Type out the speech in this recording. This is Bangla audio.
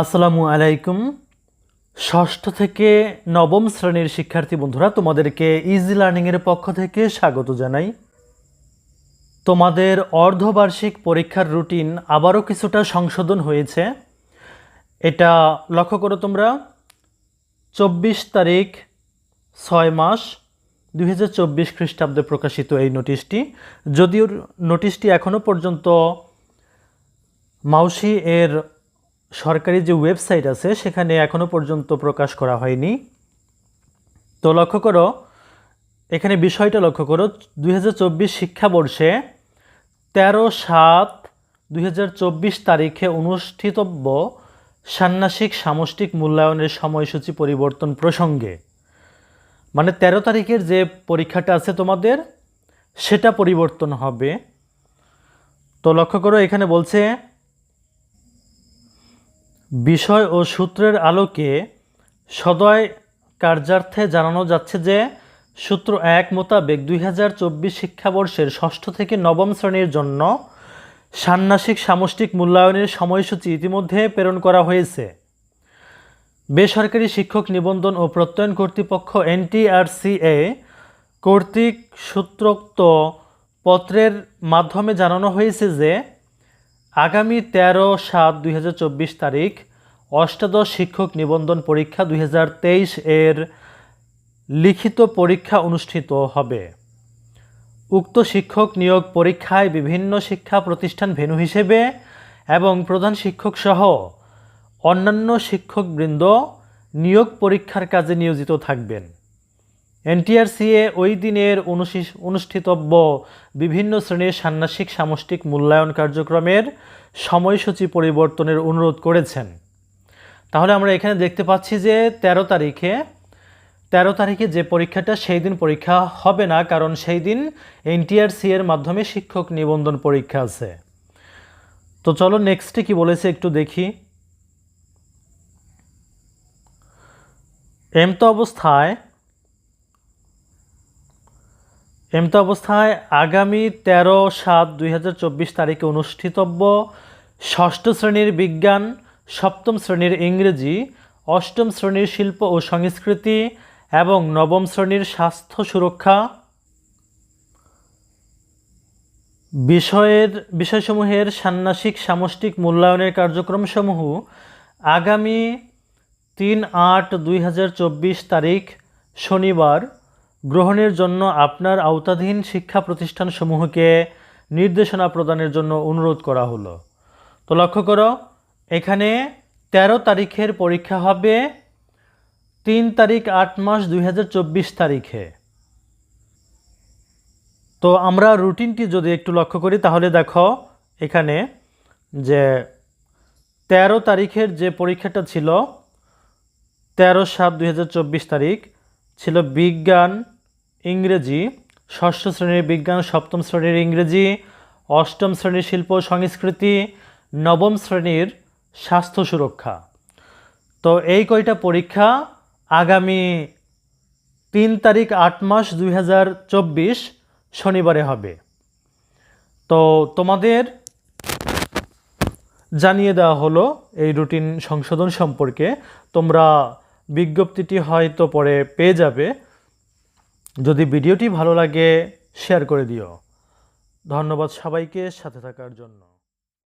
আসসালামু আলাইকুম। ষষ্ঠ থেকে নবম শ্রেণির শিক্ষার্থী বন্ধুরা, তোমাদেরকে ইজি লার্নিংয়ের পক্ষ থেকে স্বাগত জানাই। তোমাদের অর্ধবার্ষিক পরীক্ষার রুটিন আবারও কিছুটা সংশোধন হয়েছে। এটা লক্ষ্য করো তোমরা, চব্বিশ তারিখ ছয় মাস দুই হাজার চব্বিশ খ্রিস্টাব্দে প্রকাশিত এই নোটিশটি যদিও নোটিশটি এখনও পর্যন্ত মাউসি এর সরকারি যে ওয়েবসাইট আছে, সেখানে এখনও পর্যন্ত প্রকাশ করা হয়নি। তো লক্ষ্য করো, এখানে বিষয়টা লক্ষ্য করো, দুই হাজার চব্বিশ শিক্ষাবর্ষে তেরো সাত দুই তারিখে অনুষ্ঠিতব্য ষান্মাসিক সামষ্টিক মূল্যায়নের সময়সূচি পরিবর্তন প্রসঙ্গে। মানে তেরো তারিখের যে পরীক্ষাটা আছে তোমাদের, সেটা পরিবর্তন হবে। তো লক্ষ্য করো, এখানে বলছে বিষয় ও সূত্রের আলোকে সদয় কার্যার্থে জানানো যাচ্ছে যে, সূত্র এক মোতাবেক দুই হাজার চব্বিশ শিক্ষাবর্ষের ষষ্ঠ থেকে নবম শ্রেণির জন্য ষান্মাসিক সামষ্টিক মূল্যায়নের সময়সূচি ইতিমধ্যে প্রেরণ করা হয়েছে। বেসরকারি শিক্ষক নিবন্ধন ও প্রত্যয়ন কর্তৃপক্ষ এনটিআরসিএ কর্তৃক সূত্রোক্ত পত্রের মাধ্যমে জানানো হয়েছে যে, আগামী তেরো সাত দুই তারিখ অষ্টাদশ শিক্ষক নিবন্ধন পরীক্ষা দুই হাজার তেইশ এর লিখিত পরীক্ষা অনুষ্ঠিত হবে। উক্ত শিক্ষক নিয়োগ পরীক্ষায় বিভিন্ন শিক্ষা প্রতিষ্ঠান ভেন্যু হিসেবে এবং প্রধান শিক্ষক সহ অন্যান্য শিক্ষকবৃন্দ নিয়োগ পরীক্ষার কাজে নিয়োজিত থাকবেন। এনটিআরসিএ ওই দিনের অনুষ্ঠিতব্য বিভিন্ন শ্রেণির ষান্মাসিক সামষ্টিক মূল্যায়ন কার্যক্রমের সময়সূচি পরিবর্তনের অনুরোধ করেছেন। তাহলে আমরা এখানে দেখতে পাচ্ছি যে ১৩ তারিখে ১৩ তারিখে যে পরীক্ষাটা, সেই দিন পরীক্ষা হবে না, কারণ সেই দিন এনটিআরসি এর মাধ্যমে শিক্ষক নিবন্ধন পরীক্ষা আছে। তো চলো নেক্সটে কি বলেছে একটু দেখি। এমতো অবস্থায় এমতো অবস্থায় আগামী তেরো সাত দুই তারিখে অনুষ্ঠিতব্য ষষ্ঠ শ্রেণির বিজ্ঞান সপ্তম শ্রেণির ইংরেজি, অষ্টম শ্রেণির শিল্প ও সংস্কৃতি এবং নবম শ্রেণির স্বাস্থ্য সুরক্ষা। বিষয়ের, বিষয়সমূহের ষান্মাসিক সামষ্টিক মূল্যায়নের কার্যক্রমসমূহ আগামী তিন আট দুই তারিখ, শনিবার। গ্রহণের জন্য আপনার আওতাধীন শিক্ষা প্রতিষ্ঠানসমূহকে নির্দেশনা প্রদানের জন্য অনুরোধ করা হলো। তো লক্ষ্য করো এখানে ১৩ তারিখের পরীক্ষা হবে, তিন তারিখ আট মাস দুই হাজার চব্বিশ তারিখে। তো আমরা রুটিনটি যদি একটু লক্ষ্য করি, তাহলে দেখো এখানে যে তেরো তারিখের যে পরীক্ষাটা ছিল, তেরো সাত দুই তারিখ ছিল বিজ্ঞান, ইংরেজি, ষষ্ঠ শ্রেণির বিজ্ঞান, সপ্তম শ্রেণির ইংরেজি, অষ্টম শ্রেণির শিল্প সংস্কৃতি, নবম শ্রেণির স্বাস্থ্য সুরক্ষা। তো এই কয়টা পরীক্ষা আগামী তিন তারিখ আট মাস দুই হাজার চব্বিশ শনিবারে হবে। তো তোমাদের জানিয়ে দেওয়া হলো এই রুটিন সংশোধন সম্পর্কে। তোমরা বিজ্ঞপ্তিটি হয়তো পরে পেয়ে যাবে। যদি ভিডিওটি ভালো লাগে, শেয়ার করে দিও। ধন্যবাদ সবাইকে সাথে থাকার জন্য।